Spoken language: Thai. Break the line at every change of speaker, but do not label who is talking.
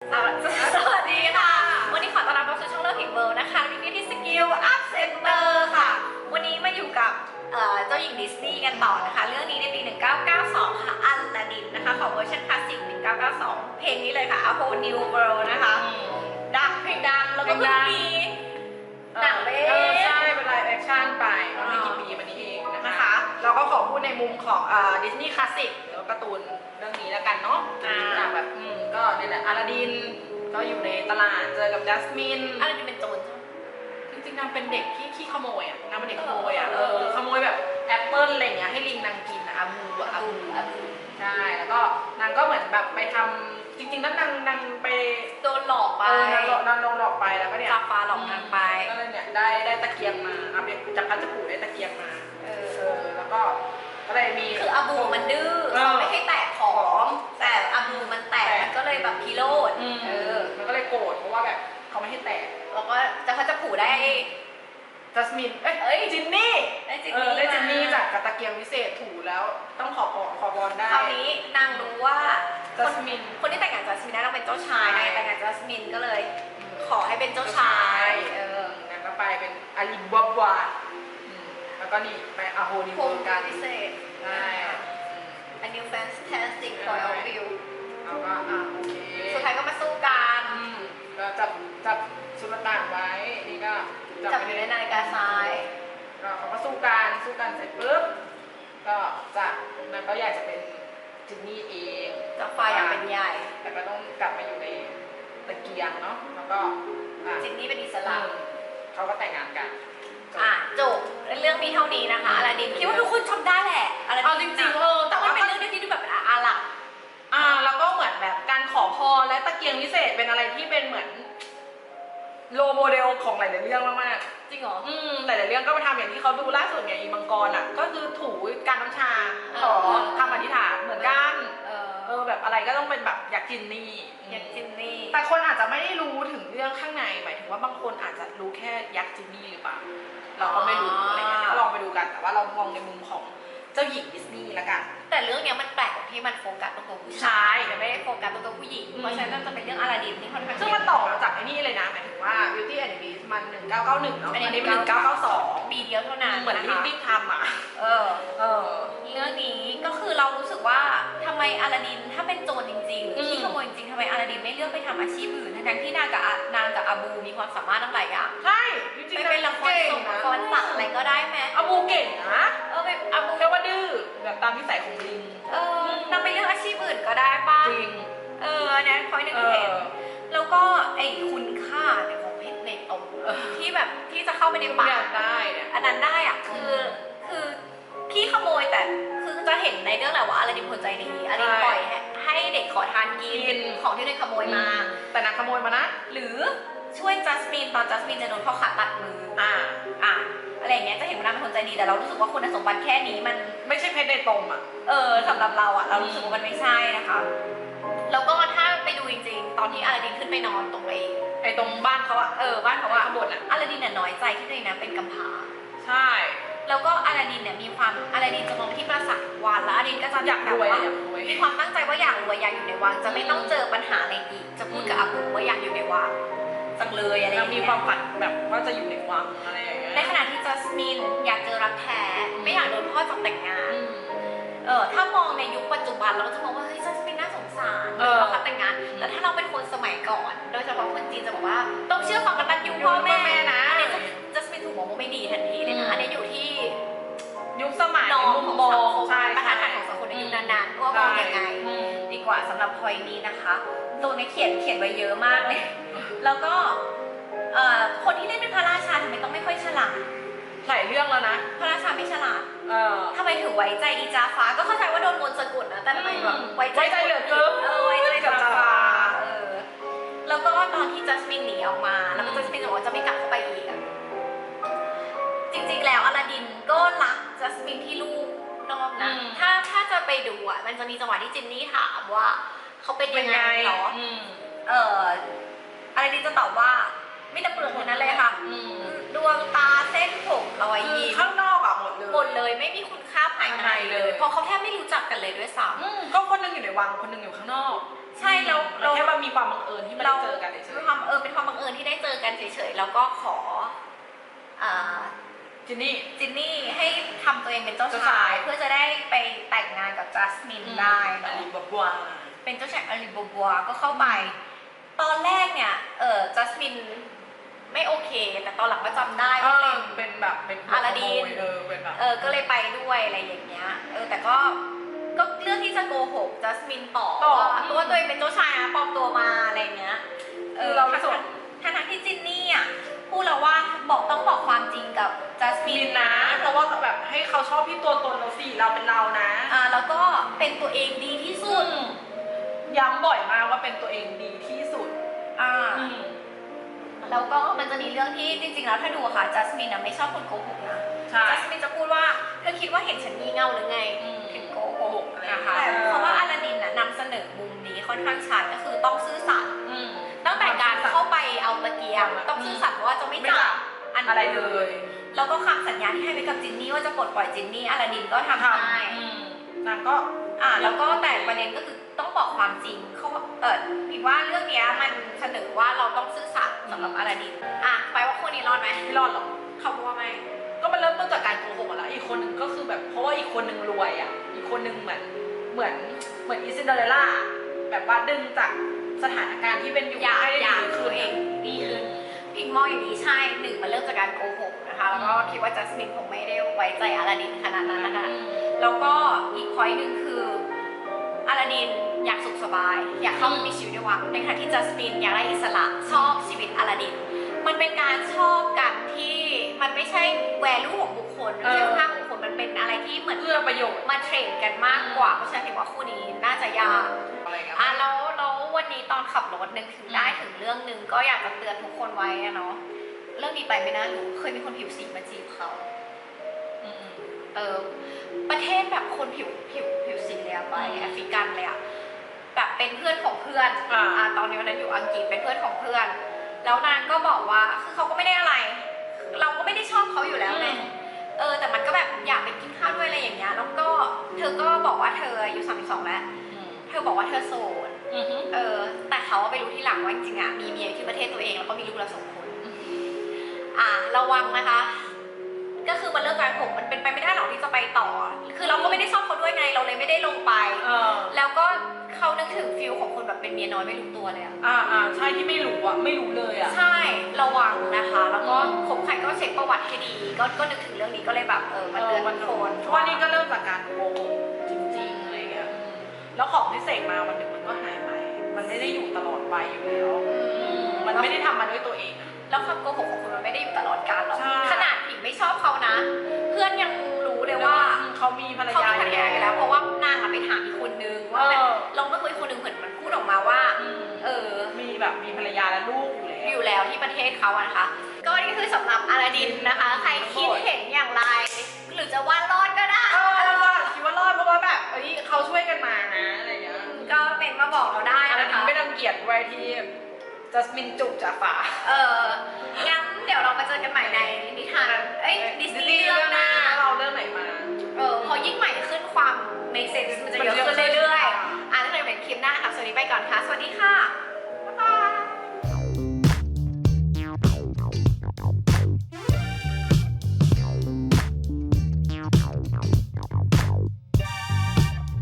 สวัสดีสวัสดีค่ะ วันนี้ขอต้อนรับเข้าสู่ช่องเลิฟพิกเบิร์นะคะวิดีโอที่สกิลอัพเซนเตอร์ค่ะ วันนี้มาอยู่กับเอ่อเจ้าหญิงดิสนีย์กันต่อนะคะ เรื่องนี้ในปี 1992 ค่ะ อัลลาดินนะคะ ของเวอร์ชันคลาสสิก 1992 เพลงนี้เลยค่ะ A Whole New World นะคะ ดังเพลงดัง แล้วก็เพิ่งมีหนังเล่
เออใช่เป็นไลฟ์แอคชั่นไปเมื่อไม่กี่ปีมานี้เองนะ
นะคะคะ
เราก็ขอพูดในมุมของดิสนีย์คลาสสิกหรือว่า การ์ตูนเรื่องนี้แล้วกันเนาะ
อ่า
จากแบบอืมก็เนี่ยแหละอาลาดิน ก็อยู่ในตลาดเจอกับจัสมิน
อัลลาดินเป็นโจรใช่ไหม
จริงๆนางเป็นเด็กที่ขี้ขโมยอะนางเป็นเด็กขโมยอะ
เอ
เอ
อ
อขโมยแบบแอปเปิ้ลอะไรอย่างเงี้ยให้ลิงนางกินอะอาบูอะอาบู
อัลลาดิน
ใช่แล้วก็นางก็เหมือนแบบไปทำจริงๆแล้วนางนางไป
โดนหลอกไป
เออนางหลอกนางโดนหลอกไปแล้วก็เนี่ย
จาฟ้าหลอกนางไป
ก็เลยเนี่ยได้ได้ตะเกียงมาอาเบจากพัชผูได้ตะเกียงมา
เอ
เอ
อ
อ แล้วก็ก็เลยมี
คืออาบูมันดื้อ
เออ
เขาไม่ให้แตะของแต่อาบูมันแตะ
แตะ
มันก็เลยแบบพิโรธ
อืม
เออ
มันก็เลยโกรธเพราะว่าแบบเขาไม่ให้แตะ
แล้วก็จะเขาจะผูได้
จัสมิน เอ้ย
เอ้ย
จินนี่
ได้จิน
เออ
นี่
ได้จินนี่
มา
จากกระตะเกียงวิเศษถูแล้วต้องขอพรขอพรได้
คราวนี้นางรู้ว่าค
จั
น
สมิน
คนที่แต่งงานจัสมินน่าต้องเป็นเจ้าชาย
ใช่
นางแต่งงานจัสมินก็เลย ขอให้เป็นเจ้าชาย เออ
นางก็ไปเป็นอาลีบับวาอืมแล้วก็นี่ไปอาโฮนิ
โค
เวิ
ม
ร์
กา
กัน
พิเศษ
ใช่อืม
A new fantastic point of view
แล้วก็อะโอเค
สุดท้ายก็มาสู้กัน
อืมก็จับจับสุลต่านไว้ นี่ก็
จับอยู่ในนาฬิกาทราย
ก็เขาก็สู้กันสู้กันเสร็จปุ๊บ ก็จะมันก็อยากจะเป็นจินนี่เอง
จากฟ้าอยากเป็นใหญ่
แต่ก็ต้องกลับมาอยู่ในตะเกียงเนาะ แล้วก็อะ
จินนี่เป็นอิสระ
เขาก็แต่งงานกันจบ
อะจบเรื่องมีเท่านี้นะคะอลาดินคิดว่าทุกคนชมได้แหละ อลาดิน
เอาจริงๆเออแต่
แต่ว่า
ว่า
เป็นเรื่องที่ดูแบบอาหลัก
อ่าแล้วก็เหมือนแบบการขอพรและตะเกียงวิเศษเป็นอะไรที่เป็นเหมือนโลโมเดลของหลายๆเรื่องมากๆ
จริงเหรอ
อืมหลายๆเรื่องก็มาทำอย่างที่เขาดูล่าสุดเนี่ยอีมังกรอะ ก็คือถูการน้ำชาขอ
เออ
คำอธิษฐานเหมือนกัน
เออ
เออแบบอะไรก็ต้องเป็นแบบอยากกินนี่
อยากจินนี่
แต่คนอาจจะไม่ได้รู้ถึงเรื่องข้างในหมายถึงว่าบางคนอาจจะรู้แค่ยักษ์จินนี่หรือเปล่า เราก็ไม่รู้อะไรเงี้ยก็ลองไปดูกันแต่ว่าเรามองในมุมของ เจ้าหญิงดิสนีย์ละกัน
แต่เรื่องเนี้ยมันแปลกตรงที่มันโฟกัสตรงตัวผู้
ใช่
ชายแต่ไม่ได้โฟกัสตรงตัวผู้หญิง
อืม
เพราะฉะนั้นจะเป็นเรื่องอลาดินที่ค่อนข้าง
ซึ่งมันต่อมาจากไอ้นี่เลยนะหมายถึงว่า Beauty and the Beast มัน 1991เนาะ
อัน
อัน
นี้
นี้เป็น1992
ปีเดียวเท่านั้น
เหมือน
นะ
รีบ
คะ
รีบทำอะ
เออ
เออ
เรื่องนี้ก็คือเรารู้สึกว่าทำไมอลาดินถ้าเป็นโจรจริง
อืม
ๆที่ขโมยจริงๆทำไมอลาดินไม่เลือกไปทำอาชีพอื่นทั้งๆที่นางกับอะนางกับอาบูมีความสามารถทั้งหลายอย่าง
ใช่จริง
ไป
ๆ
เป็นละคร
เก่ง
ส่งละ
นะ
ครสัตว์อะไรก็ได้ไหม
อาบูเก่งนะ
เอ อไปอาบู
แค่ว่าดื้อแบบตามนิสัยของลิง
เออนางไปเลือกอาชีพอื่นก็ได้ป่ะ
จริง
เอออันนี้พอยหนึ่ง
เอ
ที่เห็น
อ
แล้วก็ไอ้คุณค่าเนี่ยของเพชรในตมที่แบบที่จะเข้าไปใน
อ
ปายา
กกได้เนี่ย
อันนั้นได้อะคือคือขี้ขโมยแต่คือจะเห็นในเรื่องแหละว่าอลาดินคนใจดีอลาดินปล่อยให้ให้เด็กขอทานกินของที่ตัวเองขโมยมา
แต่นางขโมยมานะ
หรือช่วยจัสมินตอนจัสมินจะโดนพ่อขาตัดมือ
อ่า
อะอะ ไรอย่างเงี้ยจะเห็นว่านางเป็นคนใจดีแต่เรารู้สึกว่าคุณสมบัติแค่นี้มัน
ไม่ใช่เพชรในตมอะ
เออสำหรับเราอะเรารู้สึกว่ามันไม่ใช่นะคะ แล้วก็ถ้าไปดูจริงๆ ตอนที่อลาดินขึ้นไปนอนตรงไอ้
ไอ้ตรงบ้านเขาอะ
เออบ้านเขาอะ
ข้างบนอะ
อลาดินเนี่ยน้อยใจที่ตัวเองนะเป็นกำพร้า
ใช่
แล้วก็อลาดินเนี่ยมีความอลาดินจะมองไปที่ปราสาทวานแล้วอลาดินก็จะ
อยากรวย
แบบ
อะอยากรวย
มีความตั้งใจว่าอยากรวยอยากอยู่ในวังจะไม่ต้องเจอปัญหาอะไรอีก จะพูดกับอาบูว่าอยากอยู่ในวังจังเลยอะไรอ
แล้ว
ย่าง
มี
เงี้ย
ความฝันแบบว่าจะอยู่ในวังอะไรอย่างเงี้ย
ในขณะที่จัส มิน อยากเจอรักแท้ไม่อยากโดนพ่อจับแต่งงาน
อืม
เออถ้ามองในยุคปัจจุบันเราก็จะมองว่าเฮ้ยจัสมินน่าสงสาร
เออ
เพราะเขาแต่งงาน แต่ถ้าเราเป็นคนสมัยก่อน โดยเฉพาะคนจีนจะบอกว่าต้องเชื่อฟังกันตันยูพ่อแม่
แม่นะ
อันนี้จัสมินถูกมองว่าไม่ดีทันทีเลย
อื
นะ
ม
อันนี้อยู่ที่
ยุคสมัย
นอม
มุ
ข
ม
อง
ม
สั
องง
คม
ใช่
บรรทัด
ใช่
ฐานของสังคมในยุคนั้นๆว่ามองยังไง
อืม
ดีกว่าสำหรับพอยนี้นะคะตัวนี้เขียนเขียนไว้เยอะมากเลย แล้วก็เอ่อคนที่เล่นเป็นพระราชาทำไมต้องไม่ค่อยฉลาด
หลายเรื่องแล้วนะ
พระราชาไม่ฉลาด
เออ
ทำไมถึงไว้ใจอีจาฟ้า ก็เข้าใจว่าโดนมนต์สะกดนะ แต่ทำไมแบบ
อืม
ไว้ใจ
ไว้ใจเหลือเกิน
เออไว้ใจกับจาฟ้า
กับจาฟ้า
เออ แล้วก็ตอนที่จัสมินหนีออกมา แล้วก็
อืม
จัสมินบอกว่าจะไม่กลับเข้าไปอีกอะจริงๆ แล้วอลาดินก็รักจัสมินที่ลูกนอกนะถ้าถ้าจะไปดูอะ มันจะมีจังหวะที่จินนี่ถามว่าเขาเป็น
เป็
ยั
น
งไง
ไง
เหรอ
อืม
เอออลาดินจะตอบว่าไม่แต่เปลือกเท่านั้นเลยค่ะ
อืม
รอย
คือ
ยิ้ม
ข้างนอกอะหมดเลย
หมดเลยไม่มีคุณค่าภาพภายใน
ภายใน
เล
เลยย
เพราะเขาแทบไม่รู้จักกันเลยด้วยซ้
อืมก็คนหนึงอยู่ในวังคนหนึงอยู่ข้างนอกำ
ใช่เรา
เรา
เรา
แค่ว่ามีความบังเอิญที่ไม่ได้เจอกันเฉ
เป็น
ย
ความเออเป็นความบังเอิญที่ได้เจอกันเฉยๆแล้วก็ขออ่า
ๆจินนี่
จินนี่ให้ทำตัวเองเป็นเจ้า
เจ้า
ชา
ชายย
เพื่อจะได้ไปแต่งงานกับจัสมินได้
อา
เนาะ
ลีบัว
เป็นเจ้าชายอาลีบัวก็เข้าไป ตอนแรกเนี่ยเออจัสมิน ไม่โอเค แต่ตอนหลังก็จำได้
เอ
ว่า
อ
เป็น
เป็นแบบเป็น
อาลาดิน
ขโมยเออเป็นแบบ
เออ ก็เลยไปด้วยอะไรอย่างเงี้ย เออ แต่ก็ ก็เรื่องที่จะโกหกจัสมินต่อ
ต่อ
ว่าตัวตัวเองเป็นเจ้าชายนะปลอมตัวมาอะไรเงี้ยเออ
เรา
ทั้ง
ส่ง
ทั้งทั้งที่จินนี่อะพูดแล้วว่าบอกต้องบอกความจริงกับจัสมิ
มิ
น
นนะ เพราะว่าแบบให้เขาชอบที่ตัวตนเราสิเราเป็นเรานะ
อ่า แล้วก็เป็นตัวเองดีที่สุด
ย้ำบ่อยมากว่าเป็นตัวเองดีที่สุด
อ่า
อืม
แล้วก็มันจะมีเรื่องที่จริงๆแล้วถ้าดูอะค่ะจัสมินอะไม่ชอบคนโกหกนะ
ใช่
จัสมินจะพูดว่าเธอคิดว่าเห็นฉันงี่เง่าหรือไง
อืม
ถึงโกหก
อะไร
นะคะ
เออ
เพราะว่าอลาดินน่ะนำเสนอมุมนี้ค่อนข้างชัดก็คือต้องซื่อสัตย์
อืม
ตั้งแต่การเข้าไปเอาตะเกียง
อืม
ต้องซื่อสัตย์ว่าจะไม่
ไม่
จั
จั
บ บอัน
อะไรเลย
แล้วก็คำสัญญาที่ให้ไว้กับจินนี่ว่าจะปลดปล่อยจินนี่อลาดินก็ทำได้
อืม นางก็
อ่าแล้วก็แต่ประเด็นก็คือต้องบอกความจริงเขาเออผิดว่าเรื่องเนี้ยมันเสนอว่าเราต้องซื่อสัตย์สำหรับอลาดินอะไปว่าคู่นี้รอดไหม
ไม่รอดหรอก
เขาบอกว่าไม่
ก็มันเริ่มต้นจากการโกหกอะแล้วอีกคนหนึ่งก็คือแบบเพราะว่าอีกคนหนึ่งรวยอะอีกคนหนึ่งเหมือนเหมือนเหมือนอีซินเดอเรลล่าแบบว่าดึงจากสถานการณ์ที่เป็นอยู่
อยาก
ให้ได้
อยาก
ดี
คื
ขึ้
อนเองดีขึ้นพิงมองอย่างนี้ใช่หนึ่งมันเริ่มจากการโกหกนะคะแล้วก็คิดว่าจัสมินคงไม่ได้ไว้ใจอลาดินขนาดนั้นนะคะ แล้วก็อีกพอยต์หนึ่งคืออลาดินอยากสุขสบาย อยากเข้าไปมีชีวิตในวังในขณะที่จัสมินอยากได้อิสระชอบชีวิตอลาดิน มันเป็นการชอบกันที่มันไม่ใช่แวลูของบุคคลไม่ใช่คุณค่าของบุคคลมันเป็นอะไรที่เหมือน
เพื่อประโยชน์
มาเทรดกันมากกว่าเพราะฉะนั้นเห็นว่าคู่นี้น่าจะยาก
อะไรเงี้ย
อะแล้วแล้ววันนี้ตอนขับรถนึงถึงได้ถึงเรื่องหนึ่งก็อยากจะเตือนทุกคนไว้อะเนาะเรื่องนี้ไปไม่น่ารู้เคยมีคนผิวสีมาจีบเขา
อืม
เออ ประเทศแบบคนผิวผิวผิวสีเลยอะไป
อืม
แอฟริกันเลยอะแบบเป็นเพื่อนของเพื่อน
อ่า
อะตอนนี้วันนั้นอยู่อังกฤษเป็นเพื่อนของเพื่อน แล้วนางก็บอกว่าคือเขาก็ไม่ได้อะไร เราก็ไม่ได้ชอบเขาอยู่แล้วไงเออแต่มันก็แบบอยากไปกินข้าวด้วยอะไรอย่างเงี้ยแล้วก็เธอก็บอกว่าเธออายุสามสิบสองแล้ว
อืม
เธอบอกว่าเธอโสด
อืม
เออแต่เขาไปรู้ที่หลังว่าจริงๆอะมีเมียอยู่ที่ประเทศตัวเองแล้วก็มีลูกแล้วสองคน อะระวังนะคะ ก็คือมันเลิกการผมมันเป็นไปไม่ได้หรอกที่จะไปต่อ คือเราก็ไม่ได้ชอบเขาด้วยไงเราเลยไม่ได้ลงไป
เออ
แล้วก็เขานึกถึงฟิลของคนแบบเป็นเมียน้อยไม่รู้ตัวเลยอะ
อ่าอ่าใช่ที่ไม่รู้อะไม่รู้เลยอะ
ใช่ระวังนะคะ แล้วก็
อืม
คบใครก็เช็คประวัติให้ดี ก็ก็นึกถึงเรื่องนี้ก็เลยแบบเออมาเตือนทุกคน
ทุกวันนี้ก็เริ่มจากการโกหกจริงๆอะไรเงี้ยอืมแล้วของที่เสกมาวันหนึ่งมันก็หายไป มันไม่ได้อยู่ตลอดไปอยู่แล้ว
อืม
มันไม่ได้ทำมาด้วยตัวเองอะ
แล้วความโกหกของคุณมันไม่ได้อยู่ตลอดกาลหรอก
ใช่
ขนาดผิงไม่ชอบ
มีภรรยา
และลูก
อยู่แล้ว
อยู่แล้วที่ประเทศเขาอะนะคะ ก็นี่คือสำหรับอาลาดินนะคะ ใครคิดเห็นอย่างไร หรือจะว่ารอดก็ได้
เออเออคิดว่ารอดเพราะว่าแบบเฮ้ยเขาช่วยกันมานะอะไรอย่างเงี้ย
ก็เป็นมาบอกเราได้
อาลา
นะ
ดิน
คะ
ไม่รังเกียดไว้ที่จัสมินจุกจ่าฝา
เอองั้นเดี๋ยวเรามาเจอกันใหม่ในนิทานเอ้ยดิสนีย์เรื่องหน้า
เราเรื่องไหนมา
เออพอยิ่งใหม่ขึ้นความ make sense มันจะเยอะขึ้นเรื่อยๆอะถ้าใครเป็นคลิปหน้าค่ะสวัสดีไปก่อนค่ะ สวัสดีค่ะ